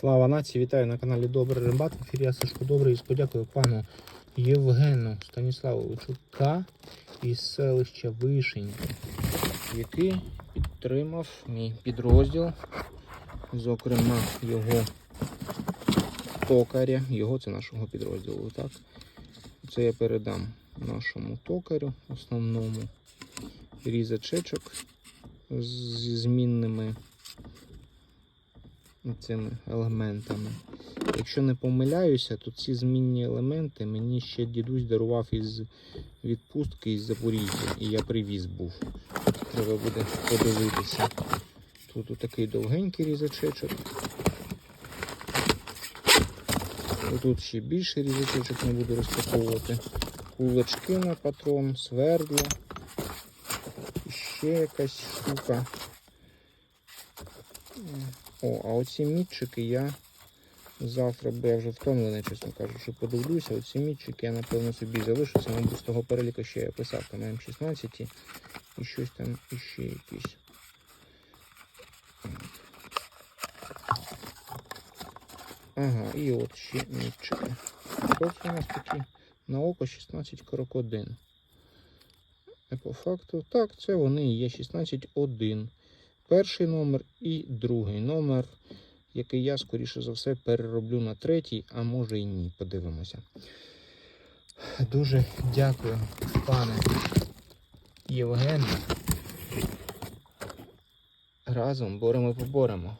Слава нації, вітаю на каналі Добрий Римбат. В ефірі я Сашко Добрий і подякую пану Євгену Станіславовичу К. із селища Вишеньки, який підтримав мій підрозділ, зокрема його токаря, його це нашого підрозділу. так? Це я передам нашому токарю основному різачечок зі змінними цими елементами. Якщо не помиляюся, то ці змінні елементи мені ще дідусь дарував із відпустки із Запоріжжя, і я привіз був. Треба буде подивитися. Тут такий довгенький різачечок. Тут ще більше різачечок не буду розпаковувати. Кулачки на патрон, свердло. І ще якась штука. О, а оці мітчики я завтра, бо я вже втомлений, чесно кажучи, подивлюся. Оці мітчики я, напевно, собі залишу. Це, мабуть, з того переліку, що я писав там М16 і щось там іще якісь. Ага, і от ще мітчики. Це у нас такі? На око 16 крокодин. А по факту, так, це вони є 16.1. Перший номер і другий номер, який я, скоріше за все, перероблю на третій, а може і ні. Подивимося. Дуже дякую, пане Євгене. Разом боремо поборемо.